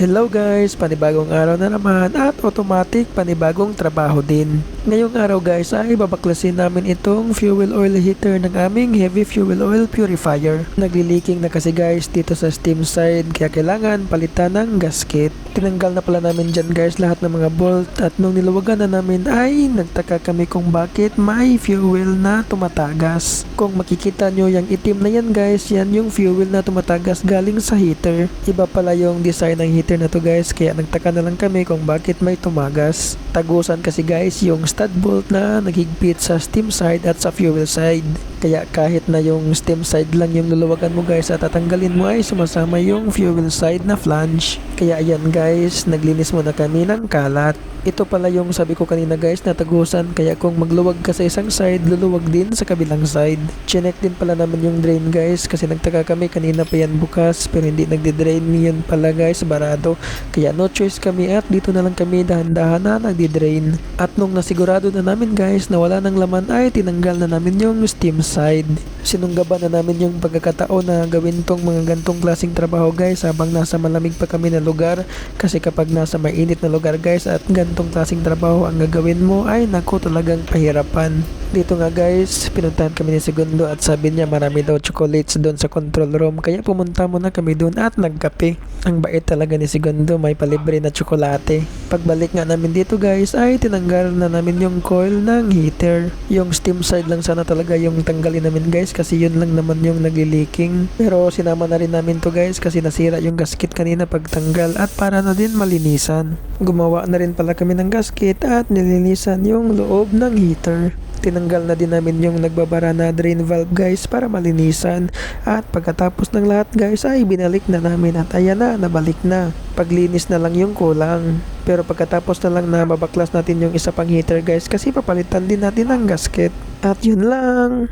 Hello guys, panibagong araw na naman at automatic panibagong trabaho din. Ngayong araw guys ay babaklasin namin itong fuel oil heater ng aming heavy fuel oil purifier. Nagliliking na kasi guys dito sa steam side kaya kailangan palitan ng gasket. Tinanggal na pala namin dyan guys lahat ng mga bolt at nung niluwagan na namin ay nagtaka kami kung bakit may fuel na tumatagas. Kung makikita nyo yung itim na yan guys, yan yung fuel na tumatagas galing sa heater. Iba pala yung design ng heater na to guys kaya nagtaka na lang kami kung bakit may tumagas. Tagusan kasi guys yung stud bolt na naghigpit sa steam side at sa fuel side. Kaya kahit na yung steam side lang yung luluwagan mo guys at tatanggalin mo ay sumasama yung fuel side na flange. Kaya ayan guys, naglinis muna kami ng kalat. Ito pala yung sabi ko kanina guys na tagusan kaya kung magluwag ka sa isang side, luluwag din sa kabilang side. Chinek din pala namin yung drain guys kasi nagtaka kami kanina pa yan bukas pero hindi nagdi-drain yun pala guys barado. Kaya no choice kami at dito na lang kami dahan-dahan na nagdi-drain. At nung nasigurado na namin guys na wala ng laman ay tinanggal na namin yung steam side. Sinunggaban na namin yung pagkakataon na gawin tong mga gantong klaseng trabaho guys habang nasa malamig pa kami na lugar kasi kapag nasa mainit na lugar guys at gantong klaseng trabaho ang gagawin mo ay naku talagang pahirapan. Dito nga guys, pinuntahan kami ni Segundo at sabi niya marami daw chocolates doon sa control room kaya pumunta muna kami doon at nagkape. Ang bait talaga ni Segundo, may palibre na tsokolate. Pagbalik nga namin dito guys ay tinanggal na namin yung coil ng heater. Yung steam side lang sana talaga yung tanggalin namin guys kasi yun lang naman yung nagliliking. Pero sinama na rin namin to guys kasi nasira yung gasket kanina pagtanggal at para na din malinisan. Gumawa na rin pala kami ng gasket at nilinisan yung loob ng heater. Tinanggal na din namin yung nagbabara na drain valve guys para malinisan at pagkatapos ng lahat guys ay binalik na namin at ayan na nabalik na. Paglinis na lang yung kulang. Pero pagkatapos na lang na babaklas natin yung isa pang heater guys kasi papalitan din natin ang gasket. At yun lang.